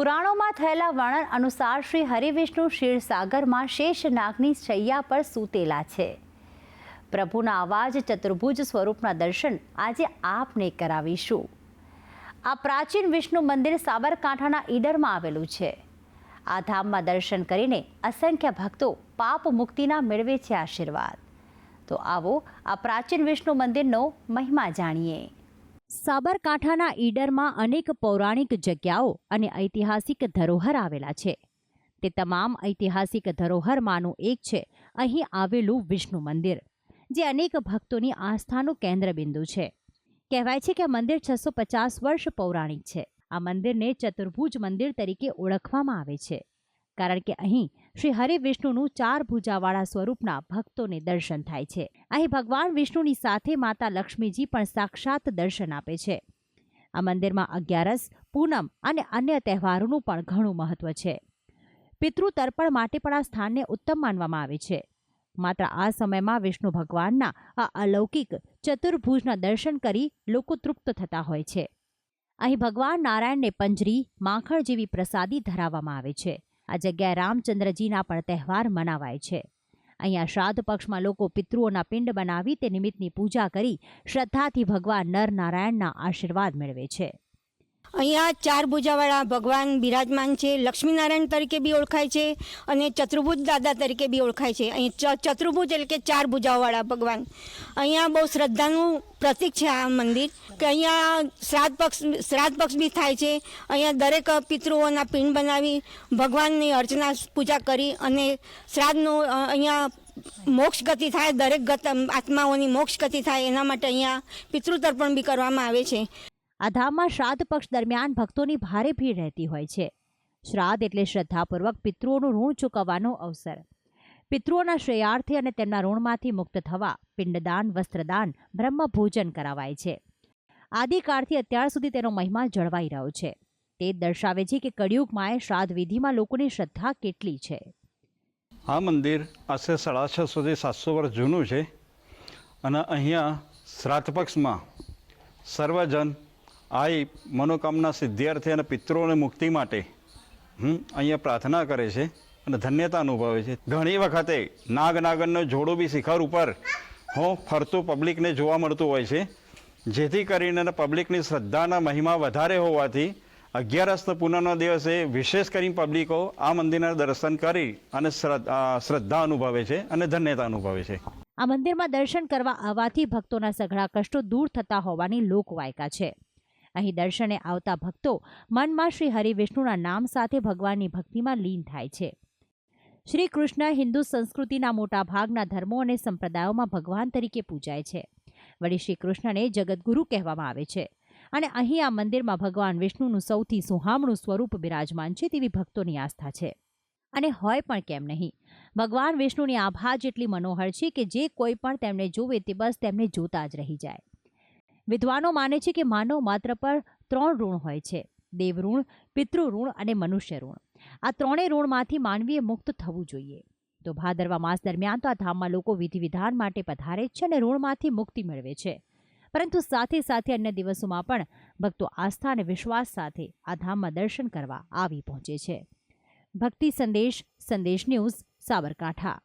પુરાણોમાં થયેલા વર્ણન અનુસાર શ્રી હરિવિષ્ણુ ક્ષીરસાગરમાં શેષ નાગની શૈયા પર સૂતેલા છે. પ્રભુના અવાજ ચતુર્ભુજ સ્વરૂપના દર્શન આજે આપને કરાવીશું. આ પ્રાચીન વિષ્ણુ મંદિર સાબરકાંઠાના ઈડરમાં આવેલું છે. આ ધામમાં દર્શન કરીને અસંખ્ય ભક્તો પાપ મુક્તિના મેળવે છે આશીર્વાદ. તો આવો આ પ્રાચીન વિષ્ણુ મંદિરનો મહિમા જાણીએ. સાબરકાંઠાના ઈડરમાં અનેક પૌરાણિક જગ્યાઓ અને ઐતિહાસિક ધરોહર આવેલા છે. તે તમામ ઐતિહાસિક ધરોહરમાંનું એક છે. અહીં આવેલું વિષ્ણુ મંદિર, જે અનેક ભક્તોની આસ્થાનું કેન્દ્રબિંદુ છે. કહેવાય છે કે મંદિર છસો પચાસ વર્ષ પૌરાણિક છે. આ મંદિરને ચતુર્ભુજ મંદિર તરીકે ઓળખવામાં આવે છે. કારણ કે અહીં શ્રી હરિ વિષ્ણુનું ચાર ભુજાવાળા સ્વરૂપના ભક્તોને દર્શન થાય છે. અહીં ભગવાન વિષ્ણુની સાથે માતા લક્ષ્મીજી પણ સાક્ષાત દર્શન આપે છે. આ મંદિરમાં અગિયારસ, પૂનમ અને અન્ય તહેવારોનું પણ ઘણું મહત્વ છે. પિતૃ તર્પણ માટે પણ આ સ્થાનને ઉત્તમ માનવામાં આવે છે. માત્ર આ સમયમાં વિષ્ણુ ભગવાનના આ અલૌકિક ચતુર્ભુજના દર્શન કરી લોકો તૃપ્ત થતા હોય છે. અહીં ભગવાન નારાયણને પંજરી, માખણ જેવી પ્રસાદી ધરાવવામાં આવે છે. આ જગ્યાએ રામચંદ્રજીના પણ તહેવાર મનાવાય છે. અહીંયા શ્રાદ્ધ પક્ષમાં લોકો પિતૃઓના પિંડ બનાવી તે નિમિત્તની પૂજા કરી શ્રદ્ધાથી ભગવાન નરનારાયણના આશીર્વાદ મેળવે છે. અહીંયા ચાર ભુજાવાળા ભગવાન બિરાજમાન છે, લક્ષ્મીનારાયણ તરીકે બી ઓળખાય છે અને ચતુર્ભુજ દાદા તરીકે બી ઓળખાય છે. અહીં ચતુર્ભુજ એટલે કે ચાર ભુજાવાળા ભગવાન. અહીંયા બહુ શ્રદ્ધાનું પ્રતીક છે આ મંદિર કે અહીંયા શ્રાદ્ધ પક્ષ શ્રાદ્ધ પક્ષ બી થાય છે. અહીંયા દરેક પિતૃઓના પિંડ બનાવી ભગવાનની અર્ચના પૂજા કરી અને શ્રાદ્ધનું અહીંયા મોક્ષ ગતિ થાય, દરેક ગત, આત્માઓની મોક્ષ ગતિ થાય એના માટે અહીંયા પિતૃતર્પણ બી કરવામાં આવે છે. આ ધામમાં શ્રાદ્ધ પક્ષ દરમિયાન ભક્તોની ભારે ભીડ રહેતી હોય છે. શ્રાદ્ધ એટલે શ્રદ્ધાપૂર્વક પિતૃઓનું ઋણ ચૂકવવાનો અવસર. પિતૃઓના શ્રેયાર્થે અને તેમના ઋણમાંથી મુક્ત થવા પિંડદાન, વસ્ત્રદાન બ્રહ્મ ભોજન કરાવાય છે. આદિકાળથી અત્યાર સુધી તેનો મહિમા જળવાઈ રહ્યો છે. તે દર્શાવે છે કે કળિયુગમાં શ્રાદ્ધ વિધિમાં લોકોની શ્રદ્ધા કેટલી છે. આ મંદિર આશરે સાડા છ સુધી સાતસો વર્ષ જૂનું છે અને અહીંયા શ્રાદ્ધ પક્ષમાં સર્વજન આવી મનોકામના સિદ્ધિર્થે અને પિત્રોને મુક્તિ માટે અહીંયા પ્રાર્થના કરે છે અને ધન્યતા અનુભવે છે. ઘણી વખતે નાગ નાગનનો જોડો બી શિખર ઉપર, હો, ફરતું પબ્લિકને જોવા મળતું હોય છે. જેથી કરીને પબ્લિકની શ્રદ્ધાના મહિમા વધારે હોવાથી અગિયારસના પૂનમના દિવસે વિશેષ કરીને પબ્લિકો આ મંદિરના દર્શન કરી અને શ્રદ્ધા અનુભવે છે અને ધન્યતા અનુભવે છે. આ મંદિરમાં દર્શન કરવા આવવાથી ભક્તોના સઘળા કષ્ટો દૂર થતા હોવાની લોકવાયકા છે. અહીં દર્શને આવતા ભક્તો મનમાં શ્રી હરિવિષ્ણુના નામ સાથે ભગવાનની ભક્તિમાં લીન થાય છે. શ્રી કૃષ્ણ હિન્દુ સંસ્કૃતિના મોટા ભાગના ધર્મો અને સંપ્રદાયોમાં ભગવાન તરીકે પૂજાય છે. વળી શ્રી કૃષ્ણને જગદગુરુ કહેવામાં આવે છે. અને અહીં આ મંદિરમાં ભગવાન વિષ્ણુનું સૌથી સુહામણું સ્વરૂપ બિરાજમાન છે તેવી ભક્તોની આસ્થા છે. અને હોય પણ કેમ નહીં? ભગવાન વિષ્ણુની આભા જેટલી મનોહર છે કે જે કોઈ પણ તેમને જોવે તે બસ તેમને જોતા જ રહી જાય. વિદ્વાનો માને છે કે માનવ માત્ર પર ત્રણ ઋણ હોય છે. દેવ ઋણ પિતૃ અને મનુષ્ય ઋણ આ ત્રણેય ઋણમાંથી માનવીએ મુક્ત થવું જોઈએ. તો ભાદરવા માસ દરમિયાન તો આ ધામમાં લોકો વિધિ વિધાન માટે પધારે છે અને ઋણમાંથી મુક્તિ મેળવે છે. પરંતુ સાથે સાથે અન્ય દિવસોમાં પણ ભક્તો આસ્થા અને વિશ્વાસ સાથે આ ધામમાં દર્શન કરવા આવી પહોંચે છે. ભક્તિ સંદેશ સંદેશ ન્યૂઝ, સાબરકાંઠા.